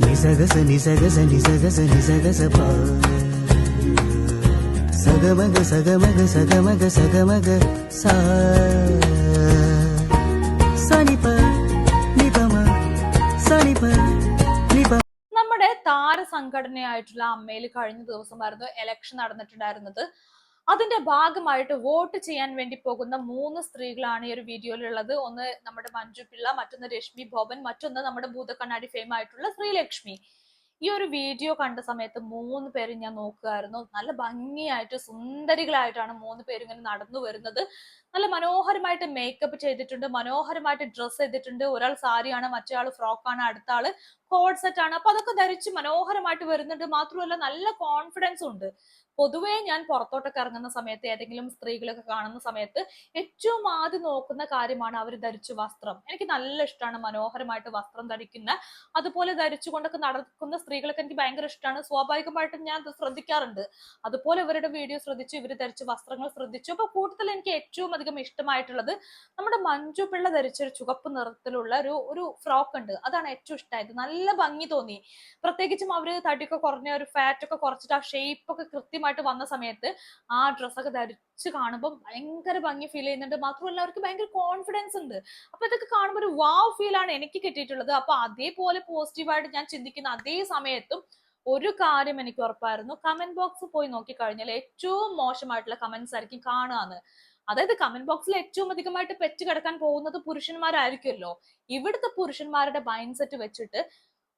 నిసగస నిసగస నిసగస నిసగస పా సగమగ సగమగ సగమగ సగమగ సా సనిప నిపమ సనిప నిప നമ്മുടെ താരസംഘടനയായിട്ടുള്ള അമ്മയിൽ കഴിഞ്ഞ ദിവസമായിരുന്നു എലക്ഷൻ നടന്നിട്ടുണ്ടായിരുന്നത് അതിന്റെ ഭാഗമായിട്ട് വോട്ട് ചെയ്യാൻ വേണ്ടി പോകുന്ന മൂന്ന് സ്ത്രീകളാണ് ഈ ഒരു വീഡിയോയിലുള്ളത്. ഒന്ന് നമ്മുടെ മഞ്ജു പിള്ള മറ്റൊന്ന് രശ്മി ഭോബൻ മറ്റൊന്ന് നമ്മുടെ ഭൂതക്കണ്ണാടി ഫെയിം ആയിട്ടുള്ള ശ്രീലക്ഷ്മി. ഈ ഒരു വീഡിയോ കണ്ട സമയത്ത് മൂന്ന് പേരും ഞാൻ നോക്കുമായിരുന്നു നല്ല ഭംഗിയായിട്ട് സുന്ദരികളായിട്ടാണ് മൂന്ന് പേരും ഇങ്ങനെ നടന്നു വരുന്നത്. നല്ല മനോഹരമായിട്ട് മേക്കപ്പ് ചെയ്തിട്ടുണ്ട് മനോഹരമായിട്ട് ഡ്രസ്സ് ചെയ്തിട്ടുണ്ട്. ഒരാൾ സാരിയാണ് മറ്റേ ആൾ ഫ്രോക്കാണ് അടുത്ത ആൾ കോഡ് സെറ്റ് ആണ്. അപ്പൊ അതൊക്കെ ധരിച്ച് മനോഹരമായിട്ട് വരുന്നുണ്ട്. മാത്രമല്ല നല്ല കോൺഫിഡൻസ് ഉണ്ട്. പൊതുവേ ഞാൻ പുറത്തോട്ടൊക്കെ ഇറങ്ങുന്ന സമയത്ത് ഏതെങ്കിലും സ്ത്രീകളൊക്കെ കാണുന്ന സമയത്ത് ഏറ്റവും ആദ്യം നോക്കുന്ന കാര്യമാണ് അവർ ധരിച്ച വസ്ത്രം. എനിക്ക് നല്ല ഇഷ്ടമാണ് മനോഹരമായിട്ട് വസ്ത്രം ധരിക്കുന്ന. അതുപോലെ ധരിച്ചുകൊണ്ടൊക്കെ നടക്കുന്ന സ്ത്രീകളൊക്കെ എനിക്ക് ഭയങ്കര ഇഷ്ടമാണ് സ്വാഭാവികമായിട്ടും ഞാൻ ശ്രദ്ധിക്കാറുണ്ട്. അതുപോലെ ഇവരുടെ വീഡിയോ ശ്രദ്ധിച്ചു ഇവർ ധരിച്ച വസ്ത്രങ്ങൾ ശ്രദ്ധിച്ചു. അപ്പൊ കൂടുതൽ എനിക്ക് ഏറ്റവും അധികം ഇഷ്ടമായിട്ടുള്ളത് നമ്മുടെ മഞ്ജു പിള്ള ധരിച്ച ഒരു ചുവപ്പ് നിറത്തിലുള്ള ഒരു ഒരു ഫ്രോക്ക് ഉണ്ട്. അതാണ് ഏറ്റവും ഇഷ്ടമായത് നല്ല ഭംഗി തോന്നി. പ്രത്യേകിച്ചും അവർ തടിയൊക്കെ കുറഞ്ഞ ഒരു ഫാറ്റ് ഒക്കെ കുറച്ചിട്ട് ആ ഷേപ്പ് ഒക്കെ വന്ന സമയത്ത് ആ ഡ്രസ്സൊക്കെ ധരിച്ച് കാണുമ്പോൾ ഭയങ്കര ഭംഗി ഫീൽ ചെയ്യുന്നുണ്ട്. മാത്രമല്ല അവർക്ക് ഭയങ്കര കോൺഫിഡൻസ് ഉണ്ട്. അപ്പൊ ഇതൊക്കെ കാണുമ്പോൾ ഒരു വാവ് ഫീൽ ആണ് എനിക്ക് കിട്ടിയിട്ടുള്ളത്. അപ്പൊ അതേപോലെ പോസിറ്റീവായിട്ട് ഞാൻ ചിന്തിക്കുന്ന അതേ സമയത്തും ഒരു കാര്യം എനിക്ക് ഉറപ്പായിരുന്നു. കമന്റ് ബോക്സ് പോയി നോക്കി കഴിഞ്ഞാൽ ഏറ്റവും മോശമായിട്ടുള്ള കമന്റ്സ് ആയിരിക്കും കാണുകയെന്ന് അതായത് കമന്റ് ബോക്സിൽ ഏറ്റവും അധികമായിട്ട് പെറ്റ് കിടക്കാൻ പോകുന്നത് പുരുഷന്മാരായിരിക്കുമല്ലോ. ഇവിടുത്തെ പുരുഷന്മാരുടെ മൈൻഡ് സെറ്റ് വെച്ചിട്ട്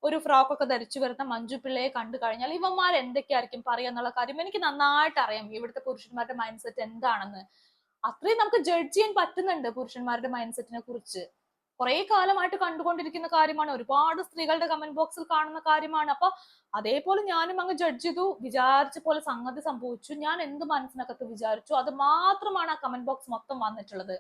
ഒരു ഫ്രോക്കൊക്കെ ധരിച്ചു വരുന്ന മഞ്ജു പിള്ളയെ കണ്ടു കഴിഞ്ഞാൽ ഇവന്മാർ എന്തൊക്കെയായിരിക്കും പറയുക എന്നുള്ള കാര്യം എനിക്ക് നന്നായിട്ട് അറിയാം. ഇവിടുത്തെ പുരുഷന്മാരുടെ മൈൻഡ് സെറ്റ് എന്താണെന്ന്. അത്രയും നമുക്ക് ജഡ്ജ് ചെയ്യാൻ പറ്റുന്നുണ്ട് പുരുഷന്മാരുടെ മൈൻഡ് സെറ്റിനെ കുറിച്ച്. കുറെ കാലമായിട്ട് കണ്ടുകൊണ്ടിരിക്കുന്ന കാര്യമാണ്. ഒരുപാട് സ്ത്രീകളുടെ കമന്റ് ബോക്സിൽ കാണുന്ന കാര്യമാണ്. അപ്പൊ അതേപോലെ ഞാനും അങ്ങ് ജഡ്ജ് ചെയ്തു. വിചാരിച്ച പോലെ സംഗതി സംഭവിച്ചു. ഞാൻ എന്ത് മനസ്സിനകത്ത് വിചാരിച്ചു? അത് മാത്രമാണ് ആ കമന്റ് ബോക്സ് മൊത്തം വന്നിട്ടുള്ളത്.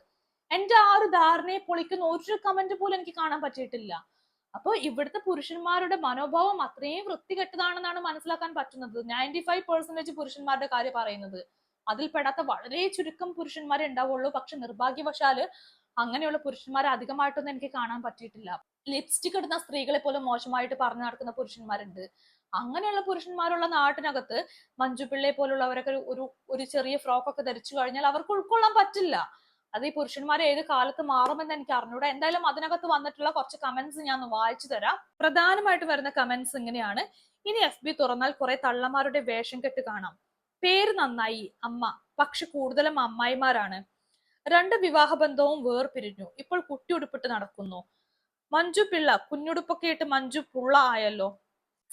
എന്റെ ആ ഒരു ധാരണയെ പൊളിക്കുന്ന ഒരു കമന്റ് പോലും എനിക്ക് കാണാൻ പറ്റിയിട്ടില്ല. അപ്പൊ ഇവിടുത്തെ പുരുഷന്മാരുടെ മനോഭാവം അത്രയും വൃത്തികെട്ടതാണെന്നാണ് മനസ്സിലാക്കാൻ പറ്റുന്നത്. നയന്റി ഫൈവ് പെർസെന്റേജ് പുരുഷന്മാരുടെ കാര്യം പറയുന്നത്. അതിൽ പെടാത്ത വളരെ ചുരുക്കം പുരുഷന്മാരെ ഉണ്ടാവുള്ളൂ. പക്ഷെ നിർഭാഗ്യവശാൽ അങ്ങനെയുള്ള പുരുഷന്മാരെ അധികമായിട്ടൊന്നും എനിക്ക് കാണാൻ പറ്റിയിട്ടില്ല. ലിപ്സ്റ്റിക് ഇടുന്ന സ്ത്രീകളെ പോലും മോശമായിട്ട് പറഞ്ഞു നടക്കുന്ന പുരുഷന്മാരുണ്ട്. അങ്ങനെയുള്ള പുരുഷന്മാരുള്ള നാട്ടിനകത്ത് മഞ്ജുപിള്ളയെ പോലുള്ളവരൊക്കെ ഒരു- ഒരു ചെറിയ ഫ്രോക്കൊക്കെ ധരിച്ചു കഴിഞ്ഞാൽ അവർക്ക് ഉൾക്കൊള്ളാൻ പറ്റില്ല. അത് ഈ പുരുഷന്മാർ ഏത് കാലത്ത് മാറുമെന്ന് എനിക്ക് അറിഞ്ഞൂടാ. എന്തായാലും അതിനകത്ത് വന്നിട്ടുള്ള കുറച്ച് കമന്റ്സ് ഞാൻ വായിച്ചു തരാം. പ്രധാനമായിട്ട് വരുന്ന കമന്റ്സ് ഇങ്ങനെയാണ്. ഇനി എഫ് ബി തുറന്നാൽ കുറെ തള്ളമാരുടെ വേഷം കെട്ട് കാണാം. പേര് നന്നായി അമ്മ. പക്ഷെ കൂടുതലും അമ്മായിമാരാണ്. രണ്ട് വിവാഹബന്ധവും വേർപിരിഞ്ഞു. ഇപ്പോൾ കുട്ടി ഉടുപ്പിട്ട് നടക്കുന്നു. മഞ്ജു പിള്ള കുഞ്ഞുടുപ്പൊക്കെ ഇട്ട് മഞ്ജു പുള്ള ആയല്ലോ.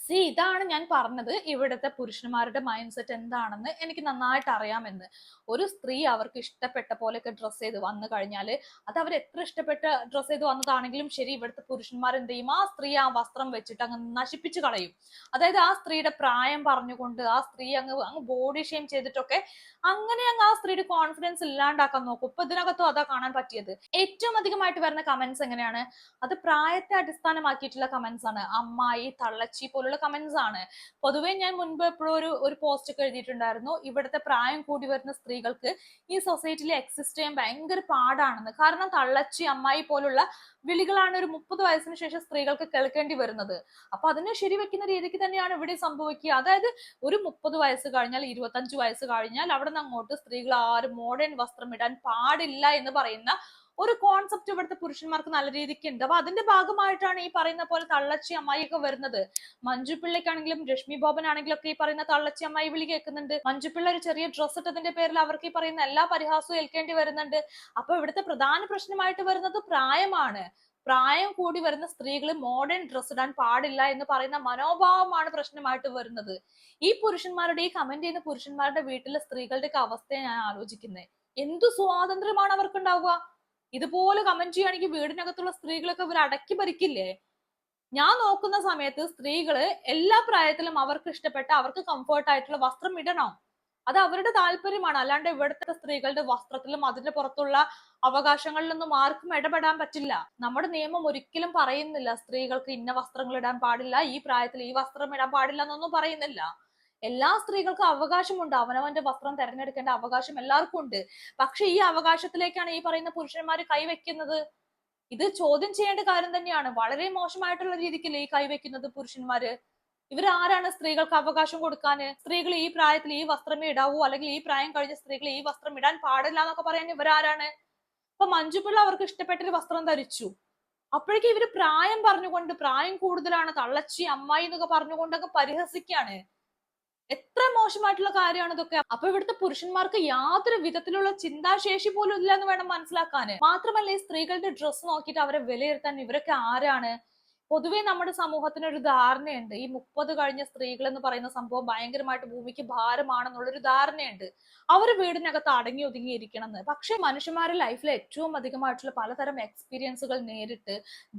സി ഇതാണ് ഞാൻ പറഞ്ഞത് ഇവിടുത്തെ പുരുഷന്മാരുടെ മൈൻഡ് സെറ്റ് എന്താണെന്ന് എനിക്ക് നന്നായിട്ട് അറിയാമെന്ന്. ഒരു സ്ത്രീ അവർക്ക് ഇഷ്ടപ്പെട്ട പോലെയൊക്കെ ഡ്രസ്സ് ചെയ്ത് വന്നു കഴിഞ്ഞാൽ അത് അവർ എത്ര ഇഷ്ടപ്പെട്ട ഡ്രസ്സ് ചെയ്ത് വന്നതാണെങ്കിലും ശരി ഇവിടുത്തെ പുരുഷന്മാർ എന്ത് ചെയ്യും? ആ സ്ത്രീ ആ വസ്ത്രം വെച്ചിട്ട് അങ്ങ് നശിപ്പിച്ചു കളയും. അതായത് ആ സ്ത്രീയുടെ പ്രായം പറഞ്ഞുകൊണ്ട് ആ സ്ത്രീ അങ്ങ് അങ്ങ് ബോഡി ഷെയിം ചെയ്തിട്ടൊക്കെ അങ്ങനെ അങ്ങ് ആ സ്ത്രീയുടെ കോൺഫിഡൻസ് ഇല്ലാണ്ടാക്കാൻ നോക്കും. ഇപ്പൊ ഇതിനകത്തും അതാ കാണാൻ പറ്റിയത്. ഏറ്റവും അധികമായിട്ട് വരുന്ന കമന്റ്സ് എങ്ങനെയാണ്? അത് പ്രായത്തെ അടിസ്ഥാനമാക്കിയിട്ടുള്ള കമന്റ്സ് ആണ്. അമ്മായി തള്ളച്ചി പോലുള്ള കമന്റ്സ് ആണ്. പൊതുവേ ഞാൻ മുൻപ് എപ്പോഴും ഒരു ഒരു പോസ്റ്റ് ഒക്കെ എഴുതിയിട്ടുണ്ടായിരുന്നു. ഇവിടുത്തെ പ്രായം കൂടി വരുന്ന സ്ത്രീകൾക്ക് ഈ സൊസൈറ്റിയിൽ എക്സിസ്റ്റ് ചെയ്യാൻ ഭയങ്കര പാടാണെന്ന്. കാരണം തള്ളച്ചി അമ്മായി പോലുള്ള വിളികളാണ് ഒരു മുപ്പത് വയസ്സിന് ശേഷം സ്ത്രീകൾക്ക് കേൾക്കേണ്ടി വരുന്നത്. അപ്പൊ അതിനെ ശരിവെക്കുന്ന രീതിക്ക് തന്നെയാണ് ഇവിടെ സംഭവിക്കുക. അതായത് ഒരു മുപ്പത് വയസ്സ് കഴിഞ്ഞാൽ ഇരുപത്തഞ്ച് വയസ്സ് കഴിഞ്ഞാൽ അവിടെ നിന്ന് അങ്ങോട്ട് സ്ത്രീകൾ ആരും മോഡേൺ വസ്ത്രം ഇടാൻ പാടില്ല എന്ന് പറയുന്ന ഒരു കോൺസെപ്റ്റ് ഇവിടുത്തെ പുരുഷന്മാർക്ക് നല്ല രീതിക്ക് ഉണ്ട് അപ്പൊ അതിന്റെ ഭാഗമായിട്ടാണ് ഈ പറയുന്ന പോലെ തള്ളച്ചി അമ്മായിയൊക്കെ വരുന്നത്. മഞ്ജു പിള്ളയ്ക്കാണെങ്കിലും രശ്മി ബോബൻ ആണെങ്കിലും ഒക്കെ ഈ പറയുന്ന തള്ളച്ചി അമ്മായി വിളി കേൾക്കുന്നുണ്ട്. മഞ്ജു പിള്ള ഒരു ചെറിയ ഡ്രസ്സ് ഇട്ടതിന്റെ പേരിൽ അവർക്ക് ഈ പറയുന്ന എല്ലാ പരിഹാസവും ഏൽക്കേണ്ടി വരുന്നുണ്ട്. അപ്പൊ ഇവിടുത്തെ പ്രധാന പ്രശ്നമായിട്ട് വരുന്നത് പ്രായമാണ്. പ്രായം കൂടി വരുന്ന സ്ത്രീകൾ മോഡേൺ ഡ്രസ് ഇടാൻ പാടില്ല എന്ന് പറയുന്ന മനോഭാവമാണ് പ്രശ്നമായിട്ട് വരുന്നത്. ഈ പുരുഷന്മാരുടെ ഈ കമന്റ് ചെയ്യുന്ന പുരുഷന്മാരുടെ വീട്ടിലെ സ്ത്രീകളുടെ ഒക്കെ അവസ്ഥയെ ഞാൻ ആലോചിക്കുന്നത് എന്തു സ്വാതന്ത്ര്യമാണ് അവർക്ക് ഉണ്ടാവുക ഇതുപോലെ കമന്റ് ചെയ്യുകയാണെങ്കിൽ വീടിനകത്തുള്ള സ്ത്രീകളൊക്കെ ഇവർ അടക്കി ഭരിക്കില്ലേ? ഞാൻ നോക്കുന്ന സമയത്ത് സ്ത്രീകൾ എല്ലാ പ്രായത്തിലും അവർക്ക് ഇഷ്ടപ്പെട്ട അവർക്ക് കംഫർട്ട് ആയിട്ടുള്ള വസ്ത്രം ഇടണം. അത് അവരുടെ താല്പര്യമാണ്. അല്ലാണ്ട് ഇവിടുത്തെ സ്ത്രീകളുടെ വസ്ത്രത്തിലും അതിന്റെ പുറത്തുള്ള അവകാശങ്ങളിലൊന്നും ആർക്കും ഇടപെടാൻ പറ്റില്ല. നമ്മുടെ നിയമം ഒരിക്കലും പറയുന്നില്ല സ്ത്രീകൾക്ക് ഇന്ന വസ്ത്രങ്ങൾ ഇടാൻ പാടില്ല ഈ പ്രായത്തിൽ ഈ വസ്ത്രം ഇടാൻ പാടില്ല എന്നൊന്നും പറയുന്നില്ല. എല്ലാ സ്ത്രീകൾക്കും അവകാശമുണ്ട്. അവനവന്റെ വസ്ത്രം തെരഞ്ഞെടുക്കേണ്ട അവകാശം എല്ലാവർക്കും ഉണ്ട്. പക്ഷെ ഈ അവകാശത്തിലേക്കാണ് ഈ പറയുന്ന പുരുഷന്മാർ കൈവെക്കുന്നത് ഇത് ചോദ്യം ചെയ്യേണ്ട കാര്യം തന്നെയാണ്. വളരെ മോശമായിട്ടുള്ള രീതിക്കല്ലേ ഈ കൈവെക്കുന്നത് പുരുഷന്മാര്? ഇവരാരാണ് സ്ത്രീകൾക്ക് അവകാശം കൊടുക്കാൻ സ്ത്രീകൾ ഈ പ്രായത്തിൽ ഈ വസ്ത്രമേ ഇടാവൂ? അല്ലെങ്കിൽ ഈ പ്രായം കഴിഞ്ഞ സ്ത്രീകൾ ഈ വസ്ത്രം ഇടാൻ പാടില്ല എന്നൊക്കെ പറയാൻ ഇവരാരാണ്? ഇപ്പൊ മഞ്ജുപിള്ള അവർക്ക് ഇഷ്ടപ്പെട്ടൊരു വസ്ത്രം ധരിച്ചു. അപ്പോഴേക്കും ഇവർ പ്രായം പറഞ്ഞുകൊണ്ട് പ്രായം കൂടുതലാണ് തള്ളച്ചി അമ്മായി എന്നൊക്കെ പറഞ്ഞുകൊണ്ടൊക്കെ പരിഹസിക്കാണ്. എത്ര മോശമായിട്ടുള്ള കാര്യമാണ് ഇതൊക്കെ? അപ്പൊ ഇവിടുത്തെ പുരുഷന്മാർക്ക് യാതൊരു വിധത്തിലുള്ള ചിന്താശേഷി പോലും ഇല്ല എന്ന് വേണം മനസ്സിലാക്കാന്. മാത്രമല്ല ഈ സ്ത്രീകളുടെ ഡ്രസ്സ് നോക്കിയിട്ട് അവരെ വിലയിരുത്താൻ ഇവരൊക്കെ ആരാണ്? പൊതുവെ നമ്മുടെ സമൂഹത്തിന് ഒരു ധാരണയുണ്ട്. ഈ മുപ്പത് കഴിഞ്ഞ സ്ത്രീകൾ എന്ന് പറയുന്ന സംഭവം ഭയങ്കരമായിട്ട് ഭൂമിക്ക് ഭാരമാണെന്നുള്ളൊരു ധാരണയുണ്ട്. അവർ വീടിനകത്ത് അടങ്ങി ഒതുങ്ങി എന്ന് പക്ഷെ മനുഷ്യന്മാരുടെ ലൈഫിൽ ഏറ്റവും അധികമായിട്ടുള്ള പലതരം എക്സ്പീരിയൻസുകൾ നേരിട്ട്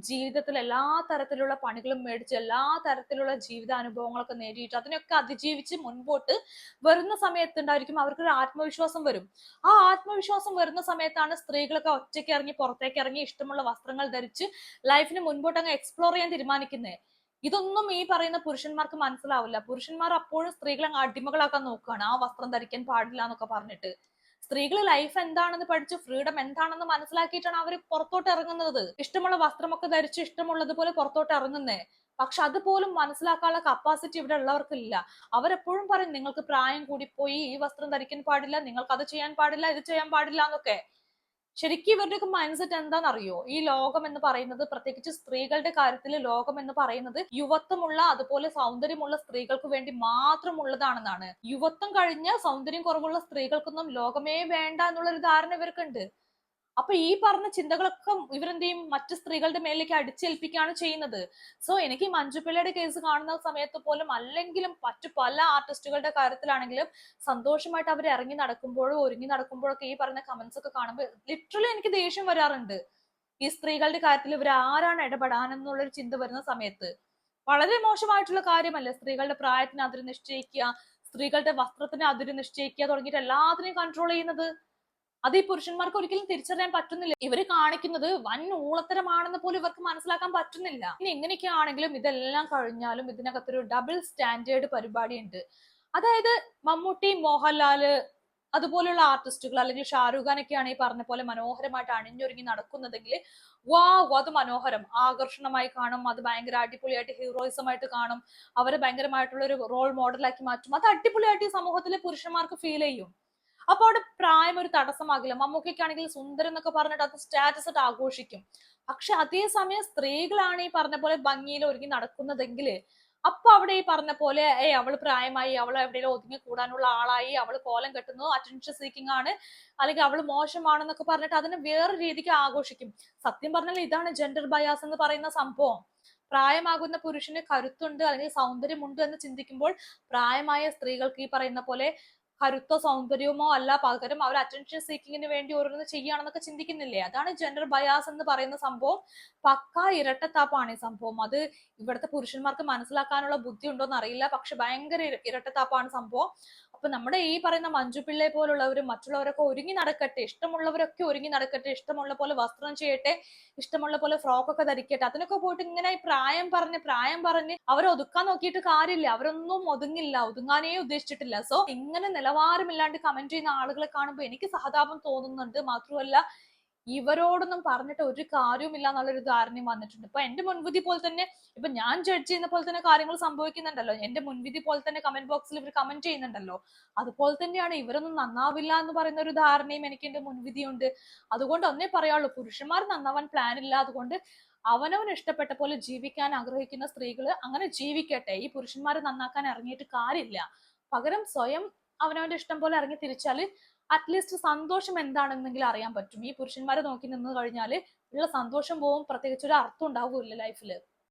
ജീവിതത്തിൽ എല്ലാ തരത്തിലുള്ള പണികളും മേടിച്ച് എല്ലാ തരത്തിലുള്ള ജീവിതാനുഭവങ്ങളൊക്കെ നേടിയിട്ട് അതിനൊക്കെ അതിജീവിച്ച് മുൻപോട്ട് വരുന്ന സമയത്ത് ഉണ്ടായിരിക്കും അവർക്കൊരു ആത്മവിശ്വാസം വരും. ആ ആത്മവിശ്വാസം വരുന്ന സമയത്താണ് സ്ത്രീകളൊക്കെ ഒറ്റയ്ക്ക് ഇറങ്ങി പുറത്തേക്ക് ഇറങ്ങി ഇഷ്ടമുള്ള വസ്ത്രങ്ങൾ ധരിച്ച് ലൈഫിന് മുൻപോട്ട് അങ്ങ് എക്സ്പ്ലോർ ചെയ്യാൻ തീരുമാനിക്കുന്നത് ഇതൊന്നും ഈ പറയുന്ന പുരുഷന്മാർക്ക് മനസ്സിലാവില്ല. പുരുഷന്മാർ അപ്പോഴും സ്ത്രീകളെ അടിമകളാക്കാൻ നോക്കുകയാണ്. ആ വസ്ത്രം ധരിക്കാൻ പാടില്ല എന്നൊക്കെ പറഞ്ഞിട്ട്. സ്ത്രീകൾ ലൈഫ് എന്താണെന്ന് പഠിച്ച് ഫ്രീഡം എന്താണെന്ന് മനസ്സിലാക്കിയിട്ടാണ് അവർ പുറത്തോട്ട് ഇറങ്ങുന്നത്. ഇഷ്ടമുള്ള വസ്ത്രമൊക്കെ ധരിച്ച് ഇഷ്ടമുള്ളതുപോലെ പുറത്തോട്ട് ഇറങ്ങുന്നേ. പക്ഷെ അതുപോലും മനസ്സിലാക്കാനുള്ള കപ്പാസിറ്റി ഇവിടെ ഉള്ളവർക്കില്ല. അവരെപ്പോഴും പറയും നിങ്ങൾക്ക് പ്രായം കൂടിപ്പോയി ഈ വസ്ത്രം ധരിക്കാൻ പാടില്ല നിങ്ങൾക്ക് അത് ചെയ്യാൻ പാടില്ല ഇത് ചെയ്യാൻ പാടില്ല എന്നൊക്കെ. ശരിക്കും ഇവരുടെയൊക്കെ മൈൻഡ് സെറ്റ് എന്താണെന്നറിയോ? ഈ ലോകം എന്ന് പറയുന്നത് പ്രത്യേകിച്ച് സ്ത്രീകളുടെ കാര്യത്തിൽ ലോകം എന്ന് പറയുന്നത് യുവത്വമുള്ള അതുപോലെ സൗന്ദര്യമുള്ള സ്ത്രീകൾക്ക് വേണ്ടി മാത്രമുള്ളതാണെന്നാണ്. യുവത്വം കഴിഞ്ഞ സൗന്ദര്യം കുറവുള്ള സ്ത്രീകൾക്കൊന്നും ലോകമേ വേണ്ട എന്നുള്ളൊരു ധാരണ ഇവർക്കുണ്ട്. അപ്പൊ ഈ പറഞ്ഞ ചിന്തകളൊക്കെ ഇവരെന്ത് ചെയ്യും മറ്റു സ്ത്രീകളുടെ മേലേക്ക് അടിച്ചേൽപ്പിക്കുകയാണ് ചെയ്യുന്നത്. സോ എനിക്ക് മഞ്ജുപിള്ളയുടെ കേസ് കാണുന്ന സമയത്ത് പോലും അല്ലെങ്കിലും മറ്റു പല ആർട്ടിസ്റ്റുകളുടെ കാര്യത്തിലാണെങ്കിലും സന്തോഷമായിട്ട് അവർ ഇറങ്ങി നടക്കുമ്പോഴും ഒരുങ്ങി നടക്കുമ്പോഴൊക്കെ ഈ പറയുന്ന കമന്റ്സ് ഒക്കെ കാണുമ്പോൾ ലിറ്ററലി എനിക്ക് ദേഷ്യം വരാറുണ്ട്. ഈ സ്ത്രീകളുടെ കാര്യത്തിൽ ഇവർ ആരാണ് ഇടപെടാനെന്നുള്ളൊരു ചിന്ത വരുന്ന സമയത്ത്. വളരെ മോശമായിട്ടുള്ള കാര്യമല്ല സ്ത്രീകളുടെ പ്രായത്തിന് അതിര് നിശ്ചയിക്കുക സ്ത്രീകളുടെ വസ്ത്രത്തിന് അതിര് നിശ്ചയിക്കുക തുടങ്ങിയിട്ട് എല്ലാത്തിനെയും കൺട്രോൾ ചെയ്യുന്നത്? അത് ഈ പുരുഷന്മാർക്ക് ഒരിക്കലും തിരിച്ചറിയാൻ പറ്റുന്നില്ല. ഇവർ കാണിക്കുന്നത് വൻ ഊളത്തരമാണെന്ന് പോലും ഇവർക്ക് മനസ്സിലാക്കാൻ പറ്റുന്നില്ല. ഇനി എങ്ങനെയൊക്കെ ആണെങ്കിലും ഇതെല്ലാം കഴിഞ്ഞാലും ഇതിനകത്തൊരു ഡബിൾ സ്റ്റാൻഡേർഡ് പരിപാടി ഉണ്ട് അതായത് മമ്മൂട്ടി മോഹൻലാൽ അതുപോലെയുള്ള ആർട്ടിസ്റ്റുകൾ അല്ലെങ്കിൽ ഷാരൂഖ് ഖാൻ ഒക്കെയാണ് ഈ പറഞ്ഞ പോലെ മനോഹരമായിട്ട് അണിഞ്ഞൊരുങ്ങി നടക്കുന്നതെങ്കിൽ വാ അത് മനോഹരം. ആകർഷണമായി കാണും അത് ഭയങ്കര അടിപൊളിയായിട്ട് ഹീറോയിസമായിട്ട് കാണും. അവരെ ഭയങ്കരമായിട്ടുള്ള ഒരു റോൾ മോഡലാക്കി മാറ്റും. അത് അടിപൊളിയായിട്ട് ഈ സമൂഹത്തിലെ പുരുഷന്മാർക്ക് ഫീൽ ചെയ്യും. അപ്പൊ അവിടെ പ്രായം ഒരു തടസ്സമാകില്ല. മമ്മൂക്കയ്ക്കാണെങ്കിൽ സുന്ദരം എന്നൊക്കെ പറഞ്ഞിട്ട് അത് സ്റ്റാറ്റസ് ഇട്ട് ആഘോഷിക്കും. പക്ഷെ അതേസമയം സ്ത്രീകളാണ് ഈ പറഞ്ഞ പോലെ ഭംഗിയിൽ ഒരുങ്ങി നടക്കുന്നതെങ്കിൽ അപ്പൊ അവിടെ ഈ പറഞ്ഞ പോലെ ഏ അവൾ പ്രായമായി അവൾ എവിടെയെങ്കിലും ഒതുങ്ങി കൂടാനുള്ള ആളായി അവൾ കോലം കെട്ടുന്നു അറ്റൻഷൻ സീക്കിംഗ് ആണ് അല്ലെങ്കിൽ അവൾ മോശമാണെന്നൊക്കെ പറഞ്ഞിട്ട് അതിനെ വേറെ രീതിക്ക് ആഘോഷിക്കും. സത്യം പറഞ്ഞാൽ ഇതാണ് ജെൻഡർ ബയാസ് എന്ന് പറയുന്ന സംഭവം. പ്രായമാകുന്ന പുരുഷന് കരുത്തുണ്ട് അല്ലെങ്കിൽ സൗന്ദര്യമുണ്ട് എന്ന് ചിന്തിക്കുമ്പോൾ പ്രായമായ സ്ത്രീകൾക്ക് ഈ പറയുന്ന പോലെ കരുത്തോ സൗന്ദര്യമോ അല്ല പകരം അവർ അറ്റൻഷൻ സീക്കിങ്ങിന് വേണ്ടി ഓരോന്ന് ചെയ്യുകയാണെന്നൊക്കെ ചിന്തിക്കുന്നില്ലേ? അതാണ് ജെൻഡർ ബയാസ് എന്ന് പറയുന്ന സംഭവം. പക്ക ഇരട്ടത്താപ്പാണ് ഈ സംഭവം. അത് ഇവിടുത്തെ പുരുഷന്മാർക്ക് മനസ്സിലാക്കാനുള്ള ബുദ്ധി ഉണ്ടോന്ന് അറിയില്ല പക്ഷെ ഭയങ്കര ഇര- ഇരട്ടത്താപ്പാണ് സംഭവം. അപ്പൊ നമ്മുടെ ഈ പറയുന്ന മഞ്ജു പിള്ളയെ പോലുള്ളവരും മറ്റുള്ളവരൊക്കെ ഒരുങ്ങി നടക്കട്ടെ ഇഷ്ടമുള്ളവരൊക്കെ ഒരുങ്ങി നടക്കട്ടെ ഇഷ്ടമുള്ള പോലെ വസ്ത്രം ചെയ്യട്ടെ ഇഷ്ടമുള്ള പോലെ ഫ്രോക്ക് ഒക്കെ ധരിക്കട്ടെ അതിനൊക്കെ പോയിട്ട് ഇങ്ങനെ പ്രായം പറഞ്ഞ് പ്രായം പറഞ്ഞ് അവരെ ഒതുക്കാൻ നോക്കിയിട്ട് കാര്യമില്ല അവരൊന്നും ഒതുങ്ങില്ല ഒതുങ്ങാനേ ഉദ്ദേശിച്ചിട്ടില്ല. സോ ഇങ്ങനെ നിലവാരമില്ലാണ്ട് കമന്റ് ചെയ്യുന്ന ആളുകളെ കാണുമ്പോൾ എനിക്ക് സഹതാപം തോന്നുന്നുണ്ട്. മാത്രമല്ല ഇവരോടൊന്നും പറഞ്ഞിട്ട് ഒരു കാര്യവുമില്ല എന്നുള്ളൊരു ധാരണയും വന്നിട്ടുണ്ട്. ഇപ്പൊ എന്റെ മുൻവിധി പോലെ തന്നെ ഇപ്പൊ ഞാൻ ജഡ്ജ് ചെയ്യുന്ന പോലെ തന്നെ കാര്യങ്ങൾ സംഭവിക്കുന്നുണ്ടല്ലോ. എന്റെ മുൻവിധി പോലെ തന്നെ കമന്റ് ബോക്സിൽ ഇവർ കമന്റ് ചെയ്യുന്നുണ്ടല്ലോ. അതുപോലെ തന്നെയാണ് ഇവരൊന്നും നന്നാവില്ല എന്ന് പറയുന്ന ഒരു ധാരണയും എനിക്ക് എന്റെ മുൻവിധിയുണ്ട്. അതുകൊണ്ട് ഒന്നേ പറയാനുള്ളൂ പുരുഷന്മാർ നന്നാവാൻ പ്ലാൻ ഇല്ല. അതുകൊണ്ട് അവനവൻ ഇഷ്ടപ്പെട്ട പോലെ ജീവിക്കാൻ ആഗ്രഹിക്കുന്ന സ്ത്രീകൾ അങ്ങനെ ജീവിക്കട്ടെ. ഈ പുരുഷന്മാരെ നന്നാക്കാൻ ഇറങ്ങിയിട്ട് കാര്യമില്ല. പകരം സ്വയം അവനവന്റെ ഇഷ്ടം പോലെ ഇറങ്ങി തിരിച്ചാൽ അറ്റ്ലീസ്റ്റ് സന്തോഷം എന്താണെന്നെങ്കിലും അറിയാൻ പറ്റും. ഈ പുരുഷന്മാരെ നോക്കി നിന്ന് കഴിഞ്ഞാൽ ഉള്ള സന്തോഷം പോവും. പ്രത്യേകിച്ച് ഒരു അർത്ഥം ഉണ്ടാവില്ല ലൈഫിൽ